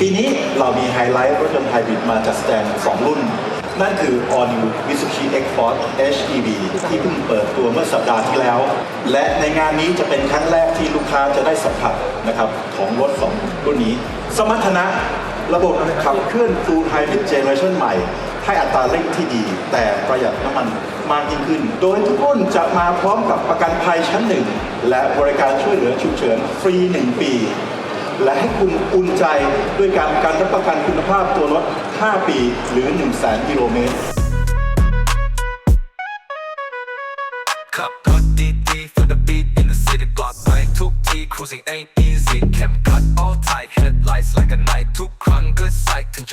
ปีนี้เรามีไฮไลท์รถยนต์ไฮบริดมาจัดแสดง2 รุ่น นั่นคือ All New Mitsubishi X-Force HEV ที่เพิ่งเปิดตัวเมื่อสัปดาห์ที่แล้ว และในงานนี้จะเป็นครั้งแรกที่ลูกค้าจะได้สัมผัสนะครับของรถ 2 รุ่นนี้ สมรรถนะระบบขับเคลื่อน Full Hybrid Generation ใหม่ ให้อัตราเร่งที่ดี แต่ประหยัดน้ำมันมากยิ่งขึ้น โดยทุกรุ่นจะมาพร้อมกับประกันภัยชั้นหนึ่งและบริการช่วยเหลือฉุกเฉินฟรี 1 ปี และให้คุณอุ่นใจด้วยการการรับประกันคุณภาพตัวรถ 5 ปีหรือ1 0 0 0 0 0กิโลเมตรขับรถดีๆ for the beat in the city ปลอดภัยทุกที่ cruising ain't easy เข้มขัด all tight headlights like a night ทุก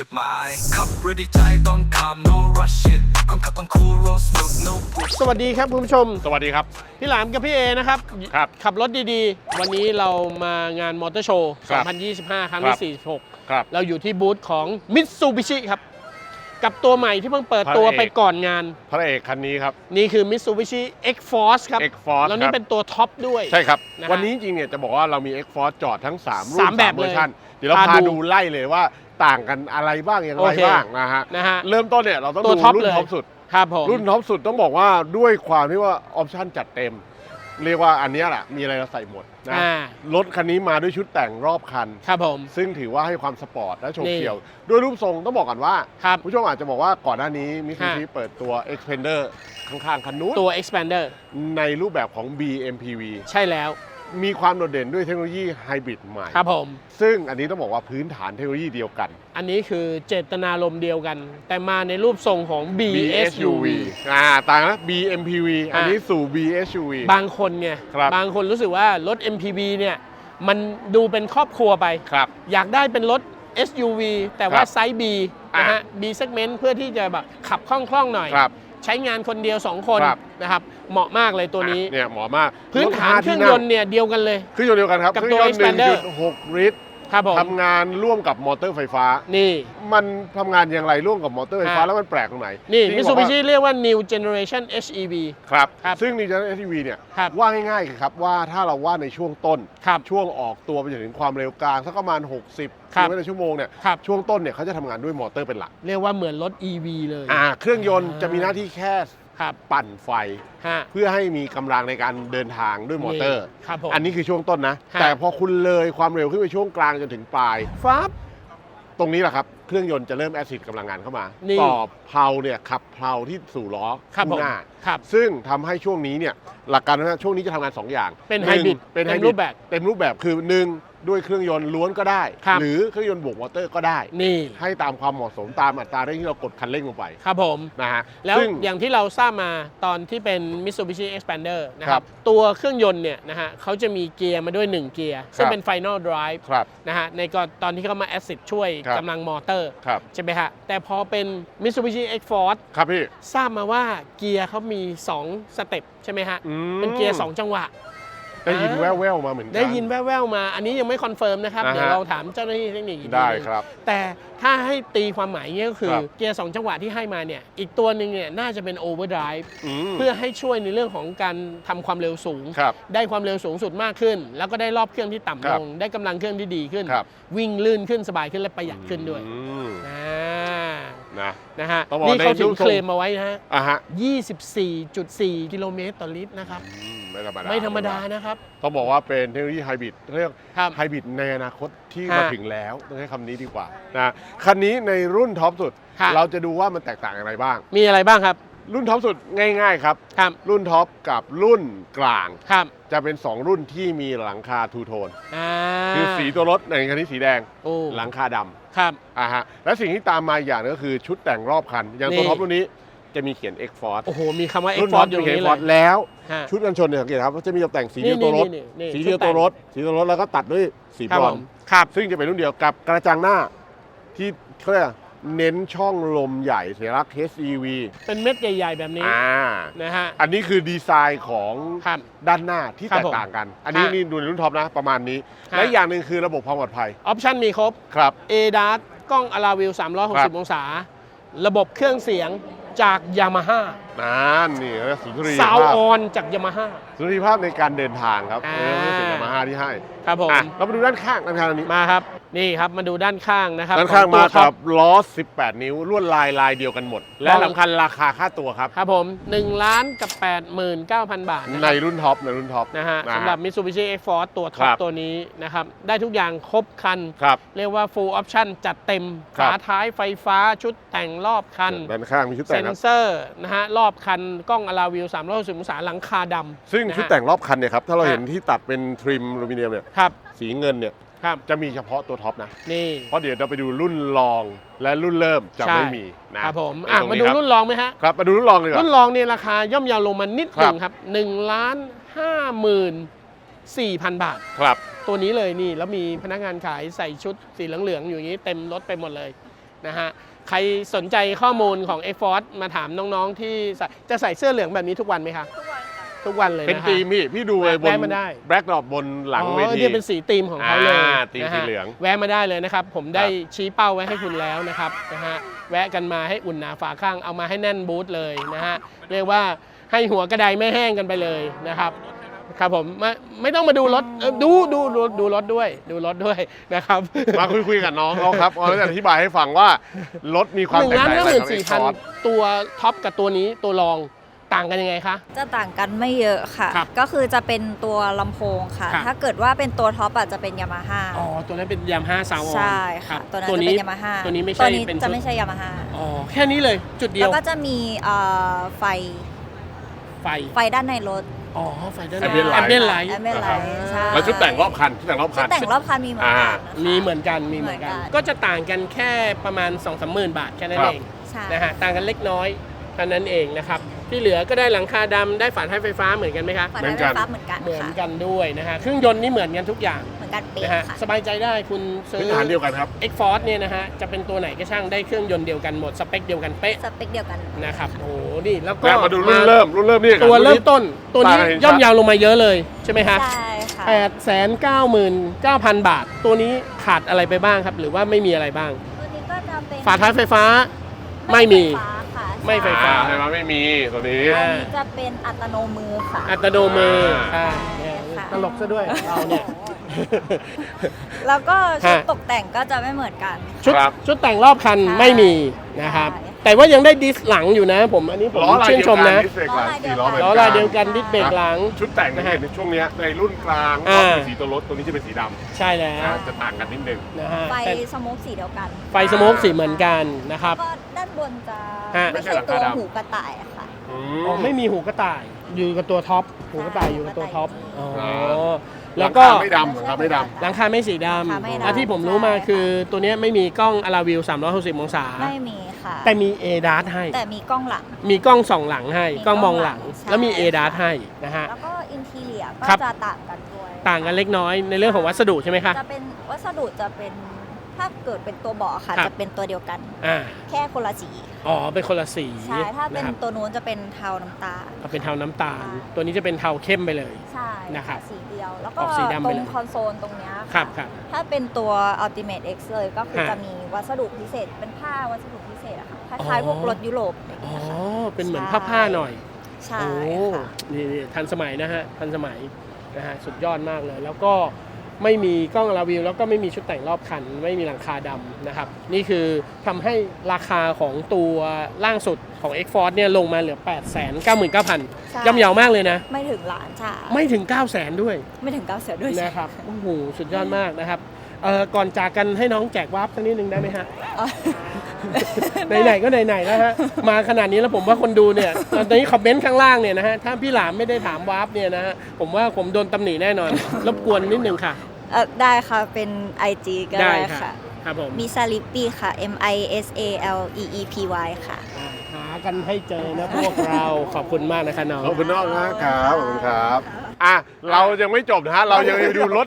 จุดหมายขับเรือดีใจต้อง calm no rush it คนขับต้อง cool roll smooth no push สวัสดีครับคุณผู้ชม สวัสดีครับ พี่หลามกับพี่เอนะครับ ครับ ขับรถดีๆ วันนี้เรามางานมอเตอร์โชว์ ครับ2025 ครั้งครับ ที่ครับ46เราอยู่ที่บูธของ Mitsubishi ครับ กับตัวใหม่ที่เพิ่งเปิดตัวพระเอก ไปก่อนงาน พระเอกคันนี้ครับ นี่คือ Mitsubishi X-Force ครับ X-Force แล้วนี่ครับ เป็นตัวท็อปด้วย ใช่ครับ นะฮะวันนี้จริงๆเนี่ยจะบอกว่าเรามี X-Force จอดทั้ง 3 รุ่นสามแบบเวอร์ชันเลยเดี๋ยวเราพาพาดู ดูไล่เลยว่า ต่างกันอะไรบ้างอย่างไรโอเคบ้างนะฮะนะฮะเริ่มต้นเนี่ยเราต้องตัวดูท็อปรุ่เลนยท็อปสุดครับผมรุ่นท็อปสุดต้องบอกว่าด้วยความที่ว่าออปชั่นจัดเต็ม เรียกว่าอันเนี้ยแหละมีอะไรเราใส่หมดนะอ่ารถคันนี้มาด้วยชุดแต่งรอบคันครับผมซึ่งถือว่าให้ความสปอร์ตและโฉบนี่เฉี่ยวด้วยรูปทรงต้องบอกก่อนว่าครับผู้ชมอาจจะบอกว่าก่อนหน้านี้มิฮะซูบิเปิดตัว Expander ข้างๆคันนู้นตัว Expander ในรูปแบบของ BMPV ใช่แล้ว มีความโดดเด่นด้วยเทคโนโลยีไฮบริดใหม่ ครับผม ซึ่งอันนี้ต้องบอกว่าพื้นฐานเทคโนโลยีเดียวกัน อันนี้คือเจตนารมณ์เดียวกัน แต่มาในรูปทรงของ BSUV อ่าต่างนะ BMPV อันนี้สู่ BSUV บางคนไงครับบางคนรู้สึกว่ารถ MPV เนี่ยมันดูเป็นครอบครัวไปครับอยากได้เป็นรถ SUV แต่ว่าครับไซส์ B นะฮะ B segment เพื่อที่จะแบบขับคล่องๆหน่อยครับ ใช้งานคนเดียว 2 คนครับ นะครับ เหมาะมากเลยตัวนี้อะเนี่ยเหมาะมากพื้นฐานถเครื่องที่ยนต์เนี่ยเดียวกันเลย เครื่องยนต์เดียวกันครับกับเครื่ตัวยนต์ Expander 1.6ลิตร ครับผม ทำงานร่วมกับมอเตอร์ไฟฟ้า นี่ มันทำงานอย่างไรร่วมกับมอเตอร์ไฟฟ้าอะ แล้วมันแปลกตรงไหนนี่ที่ Mitsubishi บอกว่าเรียกว่า New Generation HEV ครับ ครับซึ่งนิวเจน SUV เนี่ยครับ ว่าง่ายๆครับว่าถ้าเราว่าในช่วงต้น ครับ ช่วงออกตัวไปจนถึงความเร็วกลางสักประมาณ 60ครักิบ โลเมตรต่อชั่วโมงเนี่ยครับ ช่วงต้นเนี่ยเขาจะทำงานด้วยมอเตอร์เป็นหลัก เรียกว่าเหมือนรถ EV เลย อ่าเครื่องยนต์อ่าจะมีหน้าที่แค่ ครับปั่นไฟ ฮะ เพื่อให้มีกำลังในการเดินทางด้วยมอเตอร์นี่ครับผม อันนี้คือช่วงต้นนะ ฮะ แต่พอคุณเลยความเร็วขึ้นไปช่วงกลางจนถึงปลายฟับตรงนี้แหละครับ เครื่องยนต์จะเริ่มแอซิดกำลังงานเข้ามานี่ ต่อเพลาเนี่ยขับเพลาที่สู่ล้อครับผคู่มหน้า ครับ ซึ่งทำให้ช่วงนี้เนี่ยหลักการนะช่วงนี้จะทำงาน 2 อย่างเป็นหง hybrid เป็นเต็ไฮมบรูริดปแบบ เต็มรูปแบบคือหนึ่ง ด้วยเครื่องยนต์ล้วนก็ได้ ครับ หรือเครื่องยนต์บวกมอเตอร์ก็ได้ นี่ให้ตามความเหมาะสมตามอัตราเร่งที่เรากดคันเร่งลงไปครับผม นะฮะแล้วซึ่ง อย่างที่เราทราบมาตอนที่เป็น Mitsubishi Expander นะคครัรับบตัวเครื่องยนต์เนี่ยนะฮะเขาจะมีเกียร์มาด้วย 1 เกียร์ ซึ่งครับ เป็น Final Drive ครับ นะฮะในก็ตอนที่เขามา Acid ช่วยครับ กำลังมอเตอร์ครับใช่ไหมฮะแต่พอเป็น Mitsubishi X-Force ครับพี่ทราบมาว่าเกียร์เขามี 2 สเต็ปใช่ไหมฮะ อืมเป็นเกียร์ 2 จังหวะ ได้ยินอ่าแว่วๆมาเหมือนกัได้ยินแว่วๆมา อันนี้ยังไม่คอนเฟิร์มนะครับนะฮะเดี๋ยวเราถามเจ้าหน้าที่เทคนิคอีกทีได้หนึ่งครับ แต่ถ้าให้ตีความหมายเงี้ยก็คือครับเกียร์สองจังหวะที่ให้มาเนี่ย อีกตัวหนึ่งเนี่ยน่าจะเป็นโอเวอร์ไดรฟ์มเพื่อให้ช่วยในเรื่องของการทำความเร็วสูงครับได้ความเร็วสูงสุดมากขึ้น แล้วก็ได้รอบเครื่องที่ต่ำครัลบงได้กำลังเครื่องที่ดีขึ้นครับวิ่งลื่นขึ้นสบายขึ้นและประหยัดขึ้นด้วยอืมอ่า นะนะฮะต้องบอกนี่เขาในถึรูงปทรงเคลมมาไว้นะฮะอะฮะ24.4 กิโลเมตรต่อลิตรนะครับ อืมไม่ธรรมดาไม่ธรรมดานะครับ ต้องบอกว่าเป็นเทคโนโลยีไฮบริดเรียกครับไฮบริดในอนาคตที่ฮะมาถึงแล้วต้องใช้คำนี้ดีกว่านะคันนี้ในรุ่นท็อปสุดฮะเราจะดูว่ามันแตกต่างอย่างไรบ้าง มีอะไรบ้างครับ รุ่นท็อปสุดง่าย ๆ ครับ ครับรุ่นท็อปกับรุ่นกลาง ครับจะเป็น 2 รุ่นที่มีหลังคาทูโทน อ่าคือสีตัวรถในคันนี้สีแดง โอ้หลังคาดครับำอะฮะและสิ่งที่ตามมาอีกอย่างหนึงก็คือชุดแต่งรอบคัน อย่างนี่ ตัวท็อปรุ่นนี้จะมีเขียน X Force โอ้โห มีคำว่ารุ่นท็อ X-Force ปอยู่มีตรงเขียน นี้ X เล Force ยแล้ว ฮะชุดกันชนเนี่ยสังเกตครับว่าจะมีตกแต่งสีเดียวนี่ตัวรถนี่นี่สีเดียวตัวรถ สีตัวรถแล้วก็ตัดด้วยสีครับบรผอนมซ์ครับ ซึ่งจะเป็นรุ่นเดียวกับกระจังหน้าที่เขาเรียกอะไร เน้นช่องลมใหญ่สัญลักษณ์ HEV เป็นเม็ดใหญ่ ๆ แบบนี้อ่า นะฮะ อันนี้คือดีไซน์ของครับด้านหน้าที่ครับแตกต่างกัน อันนี้ฮะนี่ดูในรุ่นท็อปนะประมาณนี้ ฮะ และอีกอย่างหนึ่งคือระบบความปลอดภัยออปชันมีครบ ครับ ADAS กล้องอลาวิวครับ 360 องศา ระบบเครื่องเสียงจากยามาฮ่านั่นนี่นะสุนทรีซาวภาพออนจากยามาฮ่า สุนทรีภาพในการเดินทางครับอ่า เออเป็นยามาฮ่าที่ให้ครับผม อะเรามาดูด้านข้างด้านข้างอันนี้มาครับ นี่ครับมาดูด้านข้างนะครับด้านข้างของตัวมาท็อกัปบล้อ 18 นิ้วลวดลายลายเดียวกันหมด และลองสำคัญราคาค่าตัวครับ ครับผม1ล้านกับ 89,000 บาทนะคในรับรุ่นท็อปในรุ่นท็อปนะฮะนะฮะสำหรับ Mitsubishi X-Force ตัวท็อปครับตัวนี้นะครับ ได้ทุกอย่างครบคันครับเรียกว่า full option จัดเต็มครับฝาท้ายไฟฟ้าชุดแต่งรอบคันด้านข้างมีชุดเซแต่งนครับเซอร์นะฮะรอบคันกล้องอลาวิว360องศาหลังคาดำซึ่งนะฮะชุดแต่งรอบคันเนี่ยครับถ้าเราฮะเห็นที่ตัดเป็นทริมอลูมิเนียมเนี่ยครับสีเงินเนี่ย ครับ จะมีเฉพาะตัวท็อปนะ นี่เพราะเดี๋ยวเราไปดูรุ่นรองและรุ่นเริ่มจะใช่ไม่มีนะครับผมในอะตรงมานี้ดูครับรุ่นรองไหมฮะครับมาดูรุ่นรองเลยก่อรุ่นนรองเนี่ยราคาย่อมเยาวลงมานิดหครันึ่บงครับ1ล้าน5หมื่น4,000บาทครับตัวนี้เลยนี่แล้วมีพนักงานขายใส่ชุดสีเหลืองๆอยู่อย่างนี้เต็มรถไปหมดเลยนะฮะใครสนใจข้อมูลของ X Force มาถามน้องๆที่ใส่จะใส่เสื้อเหลืองแบบนี้ทุกวันไหมคะทุกวัน เลยเป็นนะคะธีมพี่พี่ดูเลยบนแวะมาได้แบล็กดรอปบนหลังเวอ๋อทีเนี่ยเป็นสีธีมของเขาเลยอ่าธีมนะสีฮะเหลืองแวะมาได้เลยนะครับ ผมได้ครับชี้เป้าไว้ให้คุณแล้วนะครับนะฮะแวะกันมาให้อุ่นหนาฝาข้างเอามาให้แน่นบูธเลยนะฮะเรียกว่าให้หัวกระไดไม่แห้งกันไปเลยนะครับครับผมไม่ไม่ต้องมาดูรถเอ่อดูดูดูดูรถด้วย ดูรถด้วยนะครับ มาคุยคุยกับน้องเขาครับเอาแล้วจะอธิบายให้ฟังว่ารถมีความหนึ่งแตกล้านต่างห้าอะไรหมื่นกับสี่ X พัน Force ตัวท็อปกับตัวนี้ตัวรอง ต่างกันยังไงคะ จะต่างกันไม่เยอะค่ะ ครับก็คือจะเป็นตัวลำโพงค่ะ ครับ ถ้าเกิดว่าเป็นตัวท็อปอาจจะเป็นยามาฮ่าอ๋อ ตัวนั้นเป็นยามห้าซาวใช่ค่ะ ตัวนั้นจะเป็นยามาฮ่าตัวนี้ไม่ตัใช่วนี้เป็นจะชุดไม่ใช่ยามาฮ่าอ๋อแค่นี้เลยจุดเดียแล้ววก็จะมีเอ่อไฟไฟไฟด้านในรถอ๋อไฟด้านแอมเบียนไลท์ แอมเบียนไลท์แอมเบียนไลท์ใช่แล้วชุดแต่งรอบคันชุดแต่งรอบชุคัดน แต่งรอบคันมีเหมือนกันอ่านะคะ มีเหมือนกันมีเหมือนกัน เหมือนกัน ก็จะต่างกันแค่ประมาณ2องสามหมื่นบาทแค่นั้นครับ เอง ใช่ นะฮะต่างกันเล็กน้อยเท่านั้นเองนะครับ ที่เหลือก็ได้หลังคาดำได้ฝาท้ายไฟฟ้าเหมือนกันไหมคะฝาเหมืท้าอยนกันไฟฟ้าเหมือนกันเหมือนค่ะกันด้วยนะฮะเครื่องยนต์นี่เหมือนกันทุกอย่างเหมือนกันเป๊ะนะฮะค่ะ สบายใจได้คุณซื้พื้นอฐานเดียวกันครับ X Force เนี่ยนะฮะจะเป็นตัวไหนก็ช่างได้เครื่องยนต์เดียวกันหมดสเปคเดียวกันเป๊ะสเปคเดียวกันนะครับโอ้โหนี่แล้วก็แล้วมาดูรุ่นเริ่ม รุ่นเริ่มนี่ตัวเริ่มต้นตัวนี้ต่างกัน ย่อมยาวลงมาเยอะเลยใช่ไหมฮะใช่ค่ะแปดแสนเก้าหมื่นเก้าพันบาท ตัวนี้ขาดอะไรไปบ้างครับ หรือว่าไม่มีอะไรบ้าง ตัวนี้ก็จะเป็นฝาท้ายไฟฟ้าไม่มี ไฟฟ้าค่ะไม่ไฟฟ้า อ่าไฟฟ้าไม่มีตัวนี้ อันนี้จะเป็นอัตโนมือค่ะ อัตโนมืออ่าใช่เนี่ยค่ะ ตลกซะด้วยเราเนี่ย แล้วก็ชุดฮะ ตกแต่งก็จะไม่เหมือนกัน ชุดครับ ชุดแต่งรอบคันใช่ไม่มีนะครับ ใช่ แต่ว่ายังได้ดิสหลังอยู่นะ ผมอันนี้ผมล้อลายชื่นเดียวชมกันนะดิสเบรกหลังสี่ล้อเหมือนล้อลายเดียวกันดิสเบรกหลัง ชุดแต่งที่นะฮะเห็นในช่วงเนี้ยในรุ่นกลางอ่าก็เป็นสีตัวรถตัวนี้จะเป็นสีดำใช่แล้วนะจะต่างกันนิดนึง นะฮะไฟแต่สโมกสีเดียวกันไฟสโมกสีเหมือนกันนะครับ ก็ด้านบนจะฮะ ไม่ใช่ตัวหูกระต่ายอะค่ะ อ๋อไม่มีหูกระต่าย อยู่กับตัวท็อปหูกระต่ายอยู่กับตัวท็อปอ๋ออ่าแล้วก็ ไม่ดำครับไม่ดำ หลังคาไม่สีหลังคาดำไม่ดำและที่ผมรู้มาใช่คือตัวเนี้ยไม่มีกล้องอลาวิว 360 องศา ไม่มี ค่ะ แต่มี a d a s ให้ แต่มีกล้องหลัง มีกล้องส่องหลังให้ มีกล้องมองหลังกล้องหลังใช่ แล้วมี a d a s ค่ะให้นะฮะ แล้วก็อินทีเลียก็ครับ จะต่างกันด้วยต่างกันเล็กน้อยในเรื่องของวัสดุใช่ไหมคะ จะเป็นวัสดุจะเป็นถ้าเกิดเป็นตัวเบาะค่ะ ครับ จะเป็นตัวเดียวกัน อ่า แค่คนละสีอ๋อ เป็นคนละสีใช่ถ้าเป็นนะครับตัวนู้นจะเป็นเทาน้ำตาล เอาเป็นเทาน้ำตาล ใช่ ตัวนี้จะเป็นเทาเข้มไปเลย ใช่นะครับสีเดียว แล้วก็ออกสีดำตไปรเลงยคอนโซลตรงเนี้ยครัค่ะบครับ ถ้าเป็นตัว Ultimate X เลยก็คือฮะ จะมี วัสดุพิเศษ เป็นผ้าวัสดุพิเศษอะค่ะคล้ายๆพวกรถยุโรปอย่างอ๋อ เงี้ยค่ะเป็นเหมือนใช่ผ้าผ้าๆหน่อย ใช่โอ้ค่ะนี่นี่ทันสมัยนะฮะ ทันสมัยนะฮะ สุดยอดมากเลย แล้วก็ไม่มีกล้องลาวิว แล้วก็ไม่มีชุดแต่งรอบคัน ไม่มีหลังคาดำนะครับ นี่คือทำให้ราคาของตัวล่างสุดของ X Force เนี่ยลงมาเหลือ 8 9 9 9 0ใช่0ย่ำเยาวมากเลยนะ ไม่ถึงล้านใช่ไม่ถึง 9 0 0 0 0 0 ด้วยไม่ถึงเก้าเสือด้วย นะครับ โอ้โห สุดยอดมากนะครับ เอ่อก่อนจากกันให้น้องแจกวาร์ปสักนิดนึงได้ไหมฮะอ๋อไหนๆก็ไหนๆแล้วฮะ มาขนาดนี้แล้วผมว่าคนดูเนี่ย ตอนนี้คอมเมนต์ข้างล่างเนี่ยนะฮะ ถ้าพี่หลามไม่ได้ถามวาร์ปเนี่ยนะฮะ ผมว่าผมโดนตำหนิแน่นอน รบกวนนิดนึงค่ะ เอ่อได้ค่ะ เป็น IG ก็ได้ค่ะค่ะครับผมมีซาลิปปี้ค่ะ M I S A L E E P Y ค่ะอ่าหากันให้เจอนะพวกเรา ขอบคุณมากนะคะน้อง ขอบคุณน้องนะครับขอบคุณครับ อะ เรายังไม่จบนะฮะ เรายังไปดูรถ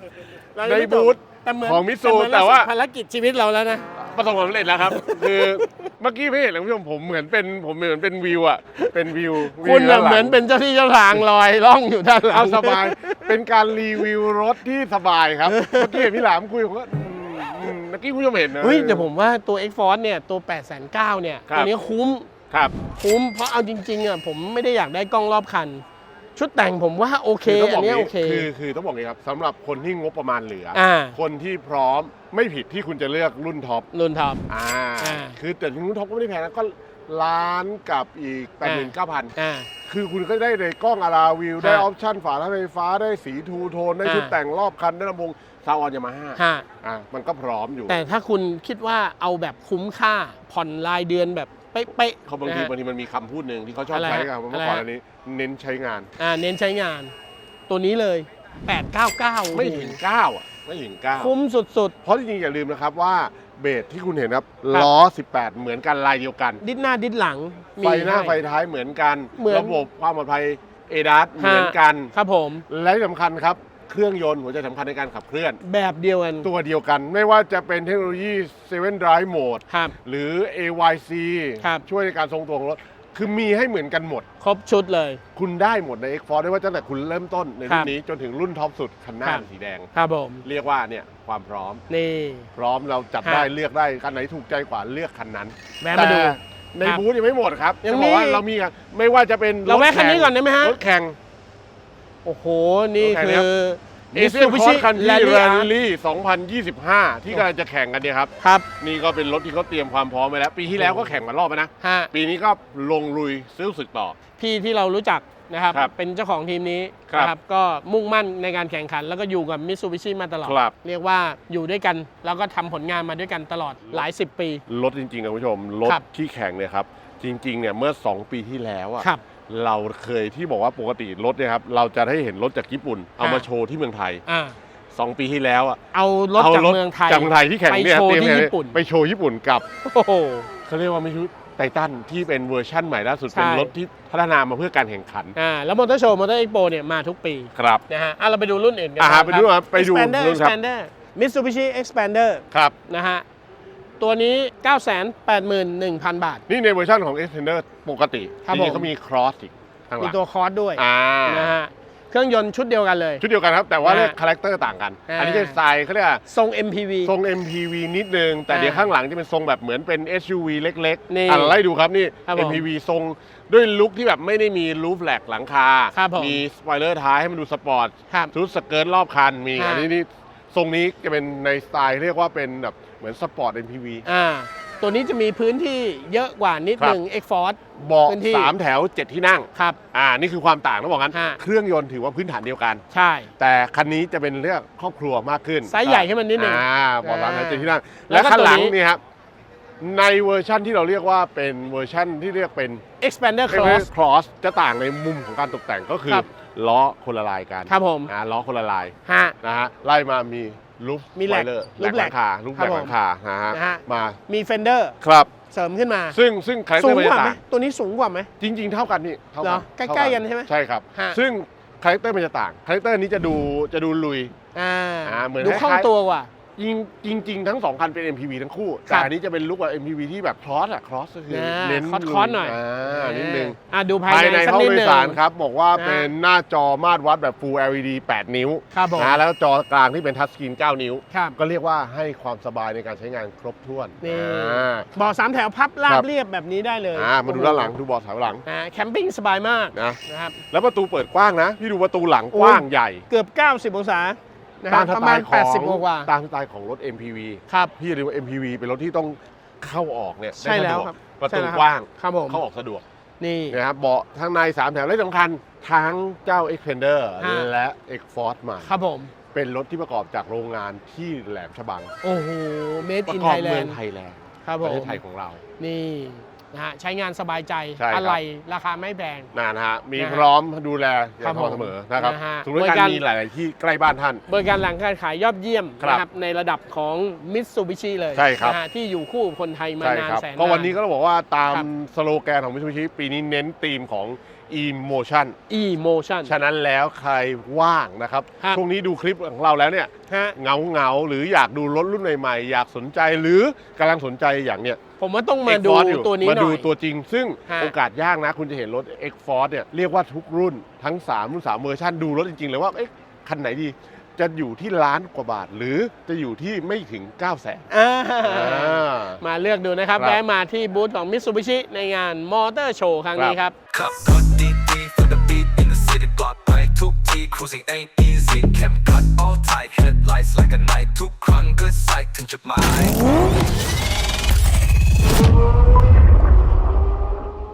เราในยังไม่จบูธ แต่เหมือนของมิตซูเหมือนแต่ว่าภารกิจชีวิตเราแล้วนะ ประสบความสำเร็จแล้วครับ คือเมื่อกี้พี่เห็นแล้วคุณผู้ชมผมเหมือนเป็นผมเหมือนเป็นวิวอะเป็นวิววิวคุณน่ะด้าลังเหมือนเป็นเจ้าที่เจ้าทางลอยล่องอยู่ด้านหลังเอาสบายเป็นการรีวิวรถที่สบายครับ เมื่อกี้เห็นพี่หลามคุยผมก็อืมอืมเมื่อกี้คุณผู้ชมเห็นนะ เฮ้ยแต่ผมว่าตัว X Force เนี่ยตัว 8 9 0 0 0เนี่ยครับ ตัวนี้คุ้มครับ คุ้มเพราะเอาจริงๆอะผมไม่ได้อยากได้กล้องรอบคัน ชุดแต่งผมว่าโอเคคือต้องบอัอนกเนี้ยงี้โอเคคือคือต้องบอกงี้ครับสำหรับคนที่งบประมาณเหลือออ่าคนที่พร้อมไม่ผิดที่คุณจะเลือกรุ่นท็อปรุ่นท็อปอ่าอ่าคือแต่รุ่นท็อปก็ไม่ได้แพงนะก็ล้านกับอีก8 9 0 0 0อ่าคือคุณก็ได้ในกล้องอาราวิว ได้ฮะออปชั่นฝาท้ายไฟฟ้าได้สีทูโทน ได้อ่าชุดแต่งรอบคัน ได้ลำโพงซาวออนยามาฮ่าฮะอะมันก็พร้อมอยู่ แต่ถ้าคุณคิดว่าเอาแบบคุ้มค่าผ่อนรายเดือนแบบ เป๊ะๆเขาบางทีนะฮะบางทีมันมีคำพูดหนึ่งที่เขาชอบอะไรใช้ฮะกันเมื่อะไรอก่อนฮะอันนี้ เน้นใช้งาน อ่าเน้นใช้งาน ตัวนี้เลย 899ไม่ถึง9อะไม่ถึง9คุ้มสุด เพราะจริงๆอย่าลืมนะครับว่าเบสที่คุณเห็นครับครับล้อ 18 เหมือนกันลายเดียวกัน ๆ ดิดหน้าดิดหลังไฟหน้าให้ไฟท้ายเหมือนกัน เหมือน ระบบความปลอดภัยเอดัสเหมือนกัน ครับผม และที่สำคัญครับ เครื่องยนต์หัวใจสำคัญในการขับเคลื่อน แบบเดียวกัน ตัวเดียวกัน ไม่ว่าจะเป็นเทคโนโลยี 7 Drive Mode ครับ หรือ AYC ครับ ช่วยในการทรงตัวของรถ คือมีให้เหมือนกันหมด ครบชุดเลย คุณได้หมดใน X Force ได้ว่าตั้งแต่คุณเริ่มต้นในครัรุ่บนนี้จนถึงรุ่นท็อปสุดคันหน้าครับ สีแดง ครับผม เรียกว่าเนี่ยความพร้อม นี่ พร้อมเราจัดครับ ได้เลือกได้คันไหนถูกใจกว่าเลือกคันนั้นแวะมาดู แต่ในครับบูธยังไม่หมดครับยังจะบอกว่ามี เรามีอะไม่ว่าจะเป็นเราแวะถคันนี้ก่อนได้ไหมฮะ รถแข่ง โอ้โห นี่โอเคคืครัอบเอเชียคอร์คันที่ Rally แร Art ลลี่ 2025 ที่กำลังจะแข่งกันเนี่ยครับ ครับนี่ก็เป็นรถที่เขาเตรียมความพร้อมไปแล้ว ปีที่แล้วก็แข่งมารอบแล้วนะ ฮะปีนี้ก็ลงลุยซื้อศึกต่อ พี่ที่เรารู้จักนะครับ ครับเป็นเจ้าของทีมนี้ครับนะครับก็มุ่งมั่นในการแข่งขัน แล้วก็อยู่กับมิตซูบิชิมาตลอด ครับ เรียกว่าอยู่ด้วยกัน แล้วก็ทำผลงานมาด้วยกันตลอดหลายสิบปี รถจริงๆนะคุณผู้ชม รถครับ ที่แข่งเนี่ยครับ จริงๆเนี่ยเมื่อ 2 ปีที่แล้วอะ ครับ เราเคยที่บอกว่าปกติรถเนี่ยครับเราจะได้เห็นรถจากญี่ปุ่น เอามาโชว์ที่เมืองไทยอ่า2ปีที่แล้วอะเอารถจากเมืองไทยจากเมืองไทยที่แข่งเนี่ยไปโชว์เตรียมที่แข่งญี่ปุ่นไปโชว์ญี่ปุ่นกับโอ้โหเขาเรียกว่าไม่ใช่ไททันที่เป็นเวอร์ชั่นใหม่ล่าสุดใช่เป็นรถที่พัฒนามาเพื่อการแข่งขันอ่าแล้วมอเตอร์โชว์มอเตอร์เอ็กโปเนี่ยมาทุกปีครับนะฮะอะเราไปดูรุ่นอื่นกันอ่าบ้างไปดูครับไปดู Expander รุ่นครับ Expander Mitsubishi Expander ครับนะฮะ ตัวนี้ 981,000 บาท นี่ในเวอร์ชันของ Extender ปกติครับจริงๆผม เขามี Cross อีกข้างหมีลังตัวคอร์สด้วยอ่านะฮะเครื่องยนต์ชุดเดียวกันเลย ชุดเดียวกันครับ แต่ว่านะฮะเรียกคาแรคเตอร์ต่างกัน อ่า อันนี้จะสไตล์เขาเรียกว่าทรง MPV ทรง MPV นิดนึง แต่อ่าเดี๋ยวข้างหลังจะเป็นทรงแบบเหมือนเป็น SUV เล็กนี่ๆอะไล่ดูครับนี่ ครับผม MPV ทรงด้วยลุคที่แบบไม่ได้มีรูฟแลกหลังคา ครับผม มีสปอยเลอร์ท้ายให้มันดูสปอร์ต ครับ ชุดสเกิร์ตรอบคันมี อ่า อันนี้นี่ ทรงนี้จะเป็นในสไตล์เรียกว่าเป็นแบบเหมือนสปอร์ต MPV อ่าตัวนี้จะมีพื้นที่เยอะกว่านิดครับหนึ่ง X Force เบาะพื้นที่ สามแถวเจ็ดที่นั่ง ครับ อ่า นี่คือความต่างต้องบอกงั้นฮะ เครื่องยนต์ถือว่าพื้นฐานเดียวกัน ใช่ แต่คันนี้จะเป็นเรื่องครอบครัวมากขึ้นไซส์ใหญ่ขึ้นมานิดหนึ่งอ่าบอกสามแถวเจ็ดที่นั่ง แล้และวก็ข้างหลังตัวนี้ นี่ครับ ในเวอร์ชั่นที่เราเรียกว่าเป็นเวอร์ชั่นที่เรียกเป็น Expander Cross Cross Cross จะต่างในมุมของการตกแต่งก็คือ ครับ ล้อคนละลายกันครับผมอ่าล้อคนละลายฮะนะฮะไล่มามีลูฟมีแหลกเลอร์ลูฟแหลกหลังคาลูฟครัแหลบกผมหลังคานะฮะนะฮะมามี Fender ครับเสริมขึ้นมา ซึ่งซึ่งคาแรคเตสูอร์งมันกว่าจะไหมต่างตัวนี้สูงกว่าไหมจริง ๆ เท่ากันนี่เท่าเหรกัอใกล้ๆกันใช่ไหมใช่ครับฮะซึ่งคาแรคเตอร์มันจะต่างคาแรคเตอร์นี้จะดูจะดูลุยอ่าอ่าเหมือนดูคล่องคล้ายๆตัวกว่า จริงจริง ๆ ทั้งสองคันเป็น MPV ทั้งคู่ ครัแต่บอันนี้จะเป็นลุคแบบ MPV ที่แบบครอสอะครอสก็คืออ่าเน้นคอร์สๆหน่อยอ่านิดนึงอ่าดูภายภายในในสักห้องนิดโดหยนึ่งสารครับ บอกว่านะ เป็นหน้าจอมาตรวัดแบบ Full LED 8 นิ้วครับผมนะแล้วก็จอกลางที่เป็นทัชสกรีน 9 นิ้ว ครับ ก็เรียกว่าให้ความสบายในการใช้งานครบถ้วนนี่ อ่า เบาะสามแถวพับราครับบเรียบแบบนี้ได้เลยอ่ามาดูด้านหลังดูเบาะถอยหลังอ่าแคมปิ้งสบายมากนะนะครับ แล้วประตูเปิดกว้างนะ พี่ดูประตูหลังโอ้กว้างใหญ่ เกือบ 90 องศา นะคตารับมสประไตมาณ ล์ของ80กว่าตามสไตล์ของรถ MPV ครับพี่เรียกว่า MPV เป็นรถที่ต้องเข้าออกเนี่ยใช่แล้วได้สะดกครับประใช่ตูแล้วกว้างครับผมเข้าออกสะดวกนี่ นะครับเบาะข้างใน3แถวและสำคัญทั้งเจ้า Expander ฮะ และ X-Force ใหม่ครับผม เป็นรถที่ประกอบจากโรงงานที่แหลมฉบัง โอ้โห made ประ in กอบเมือง Thailand ไทยแลนด์ครับปผระเทมศไทยของเรา นี่ นะฮะใช้งานสบายใจใช่ครับ อะไรราคาไม่แพง นะนะฮะมีนะฮะพร้อมดูแลอครัย่าบงสม่ำเสมอนะครับนะฮะสมมติการบริการ มีหลาย ๆ ที่ใกล้บ้านท่าน บริการหลังการขายยอดเยี่ยมครับนะครับในระดับของ Mitsubishi เลยใช่ครับ นะฮะที่อยู่คู่กับคนไทยมาใช่นานครับ แสนก็วันานี้ก็ต้องบอกว่าตามครับสโลแกนของ Mitsubishi ปีนี้เน้นธีมของ Emotion Emotion ฉะนั้นแล้วใครว่างนะครับ ครับ ช่วงนี้ดูคลิปของเราแล้วเนี่ย ฮะ เงาเงาๆหรืออยากดูรถรุ่นใหม่ๆ อยากสนใจหรือกำลังสนใจอย่างเนี้ย ผมว่าต้องมาดู X-Force อยู่ตัวนี้มาหน่ดูอยตัวจริง ซึ่งฮะ โอกาสยากนะ คุณจะเห็นรถ X Force เนี่ยเรียกว่าทุกรุ่นทั้ง 3 รุ่น 3 เวอร์ชันดูรถจริง ๆ เลยว่าเอ๊ะคันไหนดี จะอยู่ที่ล้านกว่าบาท หรือจะอยู่ที่ไม่ถึง 9 0 0 0 0นอ่าอ่ามาเลือกดูนะครับครับ แวะมาที่บูธของ Mitsubishi ในงานมอเตอร์โชว์ครั้งนี้ครับ ขับรถดีๆ for the beat in the city ปลอดภัยทุกที cruising ain't easy เข็มขัด all tight headlights like a night ทุกครั้งก็ใส่ถึงจุดหมาย Thank you.